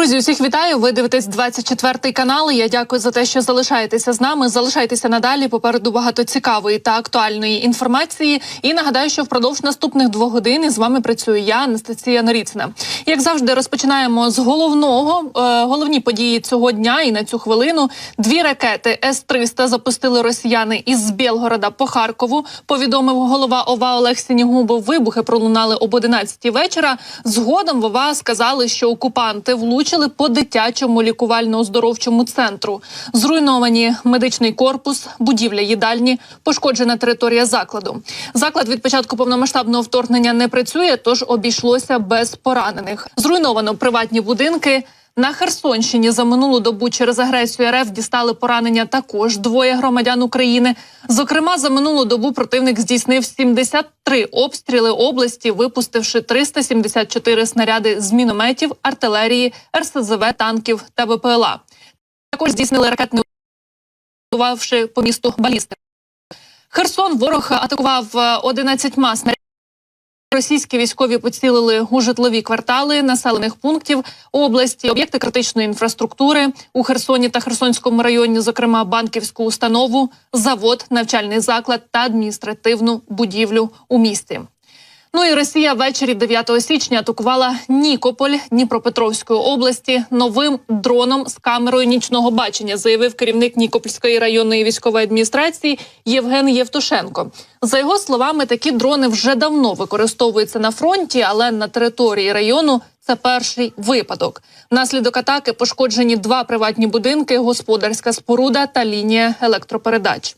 Друзі, усіх вітаю. Ви дивитесь 24 канал. Я дякую за те, що залишаєтеся з нами. Залишайтеся надалі. Попереду багато цікавої та актуальної інформації. І нагадаю, що впродовж наступних двох годин із вами працюю я, Анастасія Норіцина. Як завжди, розпочинаємо з головного е, головні події цього дня і на цю хвилину. Дві ракети С-300 запустили росіяни із Білгорода по Харкову. Повідомив голова ОВА Олег Сінігубов. Вибухи пролунали об 11 вечора. Згодом в ОВА сказали, що окупанти влучили по дитячому лікувально-оздоровчому центру. Зруйновані медичний корпус, будівля їдальні, пошкоджена територія закладу. Заклад від початку повномасштабного вторгнення не працює, тож обійшлося без поранених. Зруйновано приватні будинки. На Херсонщині за минулу добу через агресію РФ дістали поранення також двоє громадян України. Зокрема, за минулу добу противник здійснив 73 обстріли області, випустивши 374 снаряди з мінометів, артилерії, РСЗВ, танків та БПЛА. Також здійснили ракетний ударувавши по місту балістик. Херсон ворог атакував е, 11 снарядами. Російські військові поцілили у житлові квартали населених пунктів області, об'єкти критичної інфраструктури у Херсоні та Херсонському районі, зокрема банківську установу, завод, навчальний заклад та адміністративну будівлю у місті. Ну і Росія ввечері 9 січня атакувала Нікополь Дніпропетровської області новим дроном з камерою нічного бачення, заявив керівник Нікопольської районної військової адміністрації Євген Євтушенко. За його словами, такі дрони вже давно використовуються на фронті, але на території району це перший випадок. Внаслідок атаки пошкоджені два приватні будинки, господарська споруда та лінія електропередач.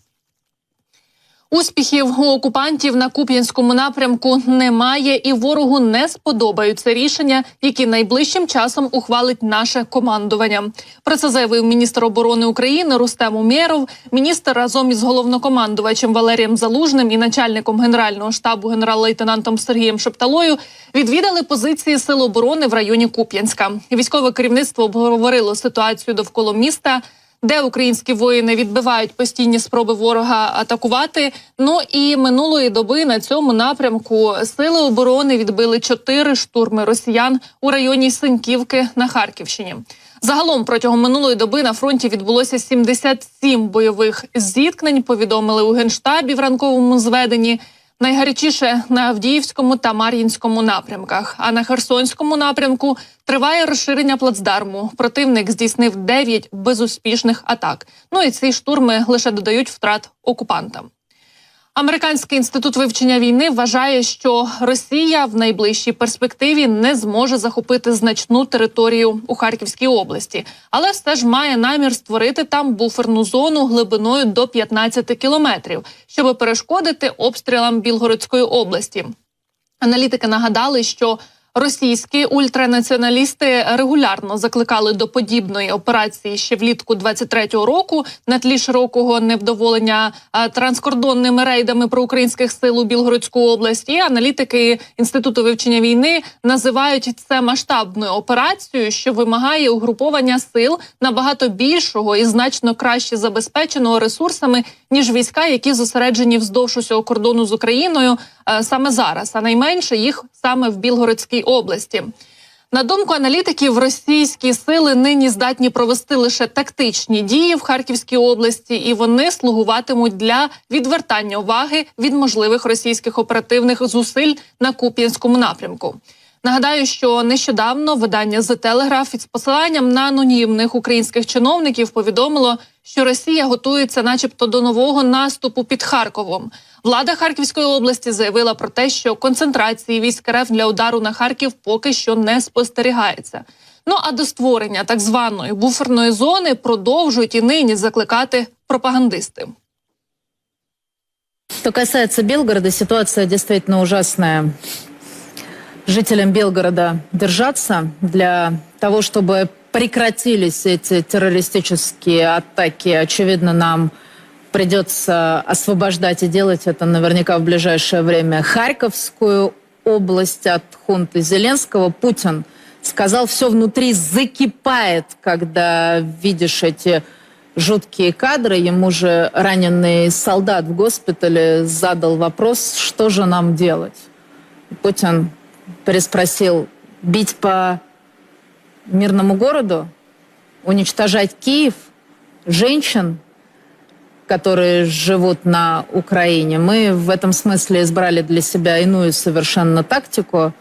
Успіхів у окупантів на Куп'янському напрямку немає, і ворогу не сподобаються рішення, які найближчим часом ухвалить наше командування. Про це заявив міністр оборони України Рустем Умєров. Міністр разом із головнокомандувачем Валерієм Залужним і начальником генерального штабу генерал-лейтенантом Сергієм Шепталою відвідали позиції сил оборони в районі Куп'янська. Військове керівництво обговорило ситуацію довкола міста де українські воїни відбивають постійні спроби ворога атакувати. Ну і минулої доби на цьому напрямку сили оборони відбили чотири штурми росіян у районі Синьківки на Харківщині. Загалом протягом минулої доби на фронті відбулося 77 бойових зіткнень. Повідомили у генштабі в ранковому зведенні. Найгарячіше на Авдіївському та Мар'їнському напрямках. А на Херсонському напрямку триває розширення плацдарму. Противник здійснив 9 безуспішних атак. Ну і ці штурми лише додають втрат окупантам. Американський інститут вивчення війни вважає, що Росія в найближчій перспективі не зможе захопити значну територію у Харківській області, але все ж має намір створити там буферну зону глибиною до 15 кілометрів, щоб перешкодити обстрілам Білгородської області. Аналітики нагадали, що Російські ультранаціоналісти регулярно закликали до подібної операції ще влітку 23-го року на тлі широкого невдоволення транскордонними рейдами проукраїнських сил у Білгородську область. І аналітики інституту вивчення війни називають це масштабною операцією, що вимагає угруповання сил набагато більшого і значно краще забезпеченого ресурсами ніж війська, які зосереджені вздовж усього кордону з Україною е, саме зараз, а найменше їх саме в Білгородській області. На думку аналітиків, російські сили нині здатні провести лише тактичні дії в Харківській області, і вони слугуватимуть для відвертання уваги від можливих російських оперативних зусиль на Куп'янському напрямку. Нагадаю, що нещодавно видання The Telegraph із посиланням на анонімних українських чиновників повідомило, що Росія готується, начебто, до нового наступу під Харковом. Влада Харківської області заявила про те, що концентрації військ РФ для удару на Харків поки що не спостерігається. Ну а до створення так званої буферної зони продовжують і нині закликати пропагандисти. Что касается Белгорода, ситуация действительно ужасная. Жителям Белгорода держаться для того, чтобы прекратились эти террористические атаки. Очевидно, нам придется освобождать и делать это наверняка в ближайшее время Харьковскую область от хунты Зеленского. Путин сказал, все внутри закипает, когда видишь эти жуткие кадры. Ему же раненый солдат в госпитале задал вопрос, что же нам делать. Путин переспросил, бить по мирному городу, уничтожать Киев, женщин, которые живут на Украине. Мы в этом смысле избрали для себя иную совершенно тактику.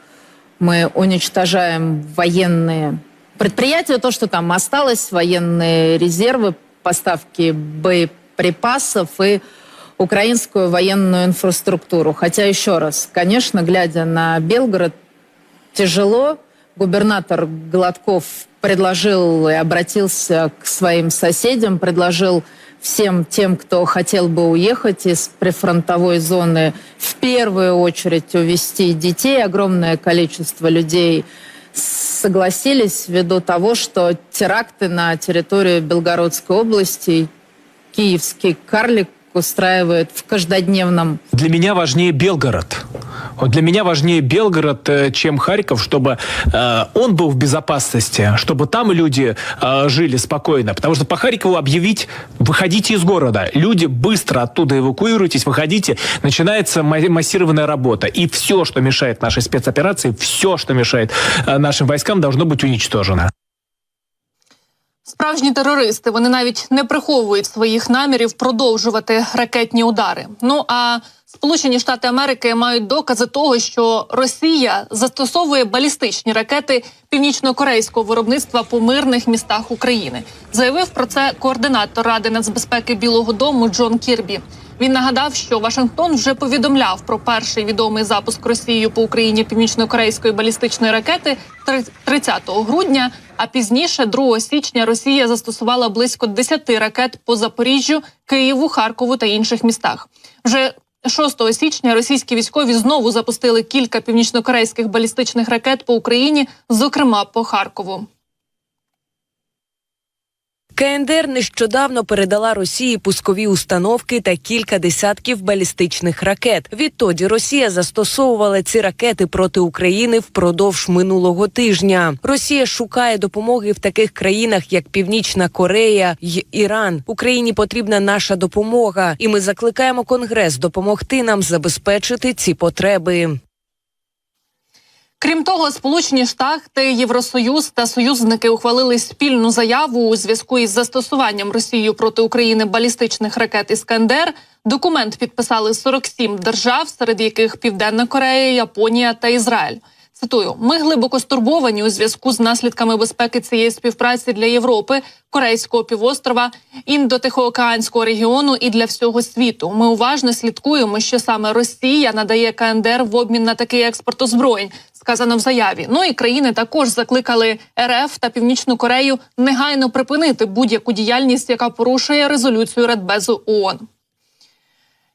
Мы уничтожаем военные предприятия, то, что там осталось, военные резервы, поставки боеприпасов и украинскую военную инфраструктуру. Хотя, еще раз, конечно, глядя на Белгород, тяжело. Губернатор Гладков предложил и обратился к своим соседям, предложил всем тем, кто хотел бы уехать из прифронтовой зоны, в первую очередь увезти детей. Огромное количество людей согласились ввиду того, что теракты на территории Белгородской области киевский карлик устраивает в каждодневном Для меня важнее Белгород. Вот для меня важнее Белгород, э, чем Харьков, чтобы э, он был в безопасности, чтобы там люди э, жили спокойно. Потому что по Харькову объявить «выходите из города», люди быстро оттуда эвакуируйтесь, выходите, начинается ма- массированная работа. И все, что мешает нашей спецоперации, все, что мешает э, нашим войскам, должно быть уничтожено. Справжні терористи вони навіть не приховують своїх намірів продовжувати ракетні удари. Ну а Сполучені Штати Америки мають докази того, що Росія застосовує балістичні ракети північно-корейського виробництва по мирних містах України. Заявив про це координатор Ради нацбезпеки Білого Дому Джон Кірбі. Він нагадав, що Вашингтон вже повідомляв про перший відомий запуск Росією по Україні північно-корейської балістичної ракети 30 грудня. А пізніше, 2 січня, Росія застосувала близько 10 ракет по Запоріжжю, Києву, Харкову та інших містах. Вже 6 січня російські військові знову запустили кілька північнокорейських балістичних ракет по Україні, зокрема по Харкову. КНДР нещодавно передала Росії пускові установки та кілька десятків балістичних ракет. Відтоді Росія застосовувала ці ракети проти України впродовж минулого тижня. Росія шукає допомоги в таких країнах, як Північна Корея й Іран. Україні потрібна наша допомога, і ми закликаємо Конгрес допомогти нам забезпечити ці потреби. Крім того, Сполучені Штати, Євросоюз та союзники ухвалили спільну заяву у зв'язку із застосуванням Росією проти України балістичних ракет Іскандер. Документ підписали 47 держав, серед яких Південна Корея, Японія та Ізраїль. Цитую: ми глибоко стурбовані у зв'язку з наслідками безпеки цієї співпраці для Європи, Корейського півострова, індотихоокеанського регіону і для всього світу. Ми уважно слідкуємо, що саме Росія надає КНДР в обмін на такий експорт озброєнь. Сказано в заяві. Ну і країни також закликали РФ та Північну Корею негайно припинити будь-яку діяльність, яка порушує резолюцію Радбезу ООН.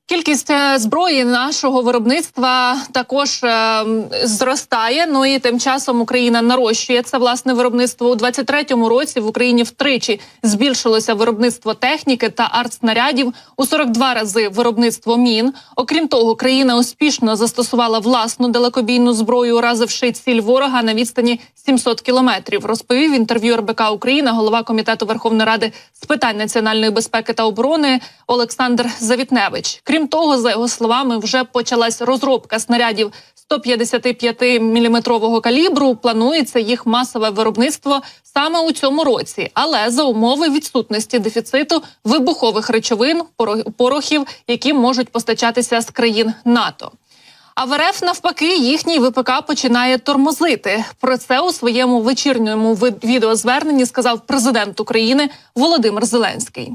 Кількість е, зброї нашого виробництва також е, зростає. Ну і тим часом Україна нарощує це власне виробництво у 23-му році. В Україні втричі збільшилося виробництво техніки та артснарядів у 42 рази виробництво мін. Окрім того, країна успішно застосувала власну далекобійну зброю, уразивши ціль ворога на відстані 700 кілометрів. Розповів інтерв'ю РБК Україна голова комітету Верховної Ради з питань національної безпеки та оборони Олександр Завітневич. Крім того, за його словами, вже почалась розробка снарядів 155-мм калібру. Планується їх масове виробництво саме у цьому році, але за умови відсутності дефіциту вибухових речовин, порохів, які можуть постачатися з країн НАТО. А в РФ навпаки їхній ВПК починає тормозити. Про це у своєму вечірньому відеозверненні сказав президент України Володимир Зеленський.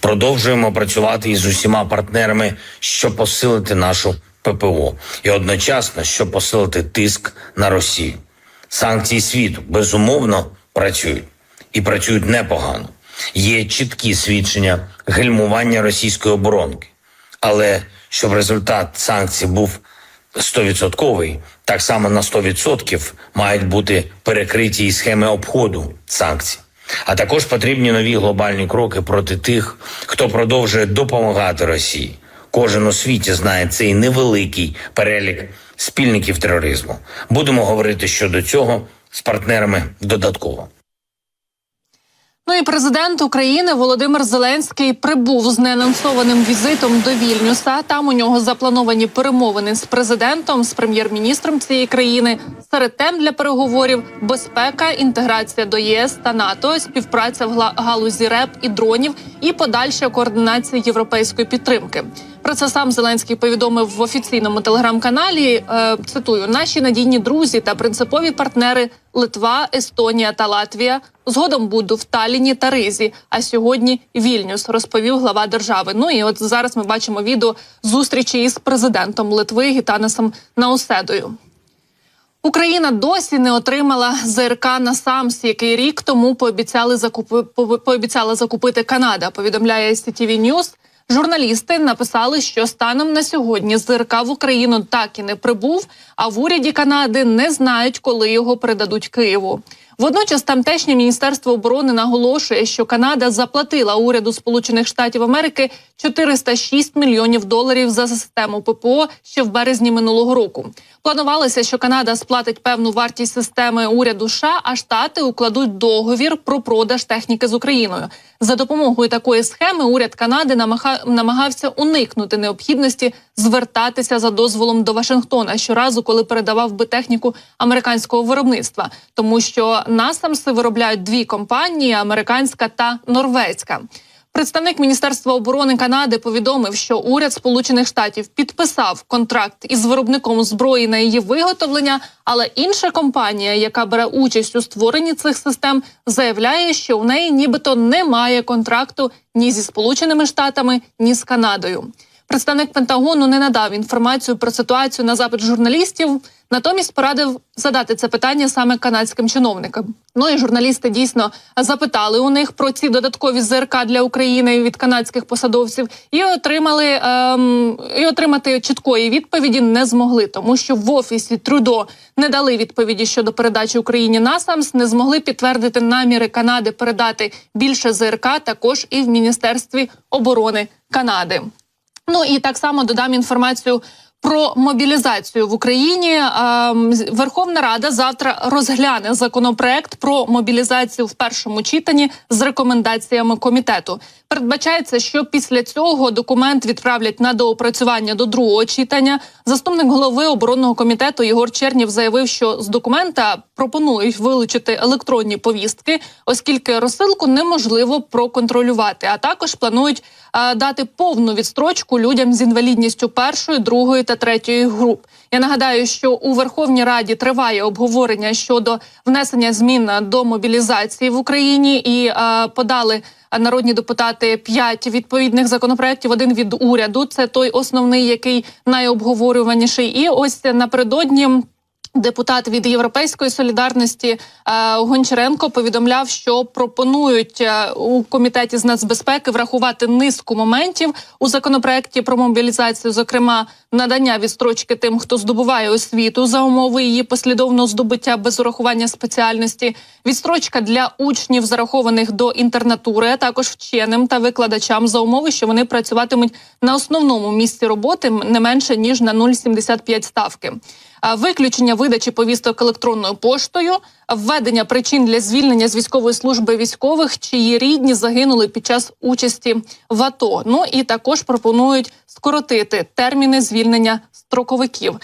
Продовжуємо працювати із усіма партнерами, щоб посилити нашу ППО, і одночасно, щоб посилити тиск на Росію. Санкції світу безумовно працюють і працюють непогано. Є чіткі свідчення гальмування російської оборонки. Але щоб результат санкцій був 100%, так само на 100% мають бути перекриті і схеми обходу санкцій. А також потрібні нові глобальні кроки проти тих, хто продовжує допомагати Росії. Кожен у світі знає цей невеликий перелік спільників тероризму. Будемо говорити щодо цього з партнерами додатково. Ну і президент України Володимир Зеленський прибув з неанонсованим візитом до Вільнюса. Там у нього заплановані перемовини з президентом, з прем'єр-міністром цієї країни. Серед тем для переговорів безпека, інтеграція до ЄС та НАТО, співпраця в галузі РЕП і дронів і подальша координація європейської підтримки. Про це сам Зеленський повідомив в офіційному телеграм-каналі. Е, цитую: наші надійні друзі та принципові партнери Литва, Естонія та Латвія згодом буду в Таліні та Ризі. А сьогодні Вільнюс розповів глава держави. Ну і от зараз ми бачимо відео зустрічі із президентом Литви Гітанасом Науседою. Україна досі не отримала ЗРК на САМС, який рік тому пообіцяли закупи, пообіцяла закупити Канада. Повідомляє CTV News. Журналісти написали, що станом на сьогодні ЗРК в Україну так і не прибув, а в уряді Канади не знають, коли його передадуть Києву. Водночас тамтешнє міністерство оборони наголошує, що Канада заплатила уряду Сполучених Штатів Америки 406 мільйонів доларів за систему ППО ще в березні минулого року. Планувалося, що Канада сплатить певну вартість системи уряду США, а штати укладуть договір про продаж техніки з Україною. За допомогою такої схеми уряд Канади намагався уникнути необхідності звертатися за дозволом до Вашингтона щоразу, коли передавав би техніку американського виробництва, тому що насамси виробляють дві компанії: американська та норвезька. Представник Міністерства оборони Канади повідомив, що уряд Сполучених Штатів підписав контракт із виробником зброї на її виготовлення, але інша компанія, яка бере участь у створенні цих систем, заявляє, що у неї нібито немає контракту ні зі Сполученими Штатами, ні з Канадою. Представник Пентагону не надав інформацію про ситуацію на запит журналістів, натомість порадив задати це питання саме канадським чиновникам. Ну і журналісти дійсно запитали у них про ці додаткові ЗРК для України від канадських посадовців, і отримали ем, і отримати чіткої відповіді не змогли, тому що в офісі Трудо не дали відповіді щодо передачі Україні насамс, не змогли підтвердити наміри Канади передати більше ЗРК, також і в міністерстві оборони Канади. Ну і так само додам інформацію. Про мобілізацію в Україні Ем, Верховна Рада завтра розгляне законопроект про мобілізацію в першому читанні з рекомендаціями комітету. Передбачається, що після цього документ відправлять на доопрацювання до другого читання. Заступник голови оборонного комітету Єгор Чернів заявив, що з документа пропонують вилучити електронні повістки, оскільки розсилку неможливо проконтролювати. А також планують е, дати повну відстрочку людям з інвалідністю першої, другої та третьої груп. Я нагадаю, що у Верховній Раді триває обговорення щодо внесення змін до мобілізації в Україні і е, подали. Народні депутати п'ять відповідних законопроєктів, один від уряду. Це той основний, який найобговорюваніший. І ось напередодні Депутат від Європейської солідарності е, Гончаренко повідомляв, що пропонують е, у комітеті з нацбезпеки врахувати низку моментів у законопроекті про мобілізацію, зокрема надання відстрочки тим, хто здобуває освіту за умови її послідовного здобуття без урахування спеціальності, відстрочка для учнів, зарахованих до інтернатури, а також вченим та викладачам за умови, що вони працюватимуть на основному місці роботи не менше ніж на 0,75 ставки. Виключення видачі повісток електронною поштою, введення причин для звільнення з військової служби військових, чиї рідні загинули під час участі в АТО. Ну і також пропонують скоротити терміни звільнення строковиків.